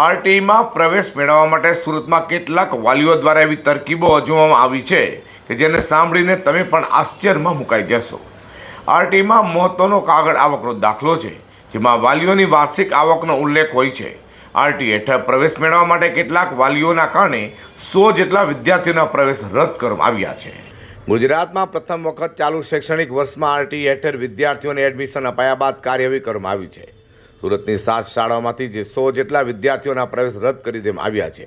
આરટીઈમાં પ્રવેશ મેળવવા માટે સુરતમાં કેટલાક વાલીઓ દ્વારા એવી તરકીબો અજમાવવામાં આવી છે કે જેને સાંભળીને તમે પણ આશ્ચર્યમાં મુકાઈ જશો. આરટીઈમાં મહત્ત્વનો કાગળ આવકનો દાખલો છે, જેમાં વાલીઓની વાર્ષિક આવકનો ઉલ્લેખ હોય છે. આરટી હેઠળ પ્રવેશ મેળવવા માટે કેટલાક વાલીઓના કારણે સો જેટલા વિદ્યાર્થીઓના પ્રવેશ રદ કરવામાં આવ્યા છે. ગુજરાતમાં પ્રથમ વખત ચાલુ શૈક્ષણિક વર્ષમાં આરટી હેઠળ વિદ્યાર્થીઓને એડમિશન અપાયા બાદ કાર્યવાહી કરવામાં આવી છે. સુરતની સાત શાળાઓમાંથી જે સો જેટલા વિદ્યાર્થીઓના પ્રવેશ રદ કરી દેવામાં આવ્યા છે.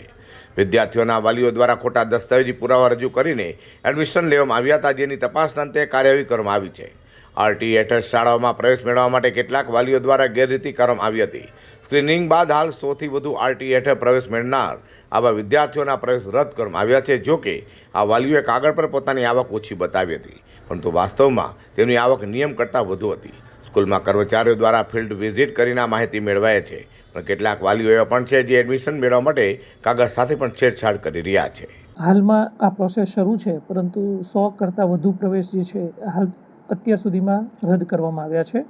વિદ્યાર્થીઓના વાલીઓ દ્વારા ખોટા દસ્તાવેજી પુરાવા રજૂ કરીને એડમિશન લેવામાં આવ્યા હતા, જેની તપાસના અંતે કાર્યવાહી કરવામાં આવી છે. આરટી હેઠળ શાળાઓમાં પ્રવેશ મેળવવા માટે કેટલાક વાલીઓ દ્વારા ગેરરીતિ કરવામાં આવી હતી. સ્ક્રીનિંગ બાદ હાલ સોથી વધુ આરટી હેઠળ પ્રવેશ મેળનાર આવા વિદ્યાર્થીઓના પ્રવેશ રદ કરવામાં આવ્યા છે જોકે આ વાલીઓએ કાગળ પર પોતાની આવક ઓછી બતાવી હતી. પરંતુ વાસ્તવમાં તેમની આવક નિયમ કરતાં વધુ હતી. સ્કૂલમાં કર્મચારીઓ દ્વારા ફિલ્ડ વિઝિટ કરીને આ માહિતી મેળવાય છે. પણ કેટલાક વાલીઓ એવા પણ છે જે એડમિશન મેળવવા માટે કાગળ સાથે પણ છેડછાડ કરી રહ્યા છે. હાલમાં આ પ્રોસેસ શરૂ છે, પરંતુ સો કરતાં વધુ પ્રવેશ જે છે, હાલ અત્યાર સુધીમાં રદ કરવામાં આવ્યા છે.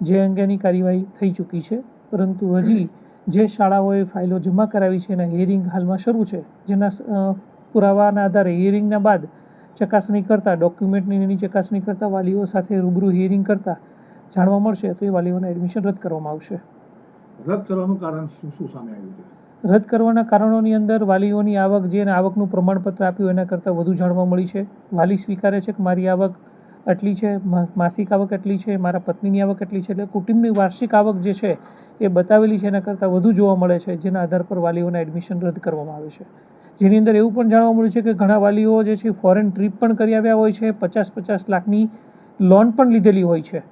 જે અંગેની કાર્યવાહી થઈ ચૂકી છે, પરંતુ હજી જે શાળાઓએ ફાઇલો જમા કરાવી છે એના હિયરિંગ હાલમાં શરૂ છે, જેના પુરાવાના આધારે હિયરિંગના બાદ ચકાસણી કરતાં ડોક્યુમેન્ટની ચકાસણી કરતાં વાલીઓ સાથે રૂબરૂ હિયરિંગ કરતાં જાણવા મળશે તો એ વાલીઓના એડમિશન રદ કરવામાં આવશે. રદ કરવાનું કારણ શું શું સામે આવ્યું છે? રદ કરવાના કારણોની અંદર વાલીઓની આવક જે આવકનું પ્રમાણપત્ર આપ્યું એના કરતાં વધુ જાણવા મળી છે. વાલી સ્વીકારે છે કે મારી આવક આટલી છે માસિક આવક એટલી છે મારા પત્નીની આવક એટલી છે એટલે કુટુંબની વાર્ષિક આવક જે છે એ બતાવેલી છે એના કરતાં વધુ જોવા મળે છે જેના આધાર પર વાલીઓના એડમિશન રદ કરવામાં આવે છે. જેની અંદર એવું પણ જાણવા મળ્યું છે કે ઘણા વાલીઓ જે છે ફોરેન ટ્રીપ પણ કરી આવ્યા હોય છે પચાસ પચાસ લાખની લોન પણ લીધેલી હોય છે.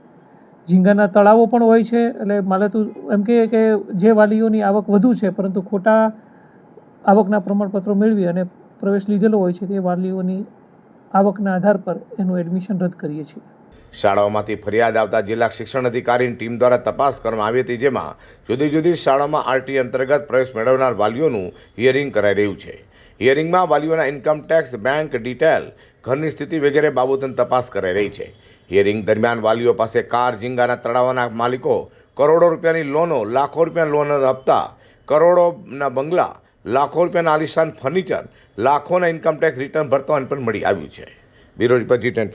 ઝીંગાના તળાવો પણ હોય છે, એટલે મારે તો એમ કહીએ કે જે વાલીઓની આવક વધુ છે, પરંતુ ખોટા આવકના પ્રમાણપત્રો મેળવી અને પ્રવેશ લીધેલો હોય છે, તે વાલીઓની આવકના આધાર પર એનું એડમિશન રદ કરીએ છીએ. શાળાઓમાંથી ફરિયાદ આવતા જિલ્લા શિક્ષણ અધિકારીની ટીમ દ્વારા તપાસ કરવામાં આવી હતી, જેમાં જુદી જુદી શાળામાં આરટી અંતર્ગત પ્રવેશ મેળવનાર વાલીઓનું હિયરિંગ કરાઈ રહ્યું છે. હિયરિંગમાં વાલીઓના ઇન્કમ ટેક્સ, બેંક ડિટેલ ઘરની સ્થિતિ વગેરે બાબતોની તપાસ કરાઈ રહી છે. હિયરિંગ દરમિયાન વાલીઓ પાસે કાર ઝીંગાના તળાવના માલિકો કરોડો રૂપિયાની લોનો, લાખો રૂપિયાના લોન હપ્તા કરોડોના બંગલા, લાખો રૂપિયાના આલિશાન ફર્નિચર, લાખોના ઇન્કમટેક્સ રિટર્ન ભરતા પણ મળી આવ્યું છે. બ્યુરો રિપોર્ટ જી ટેન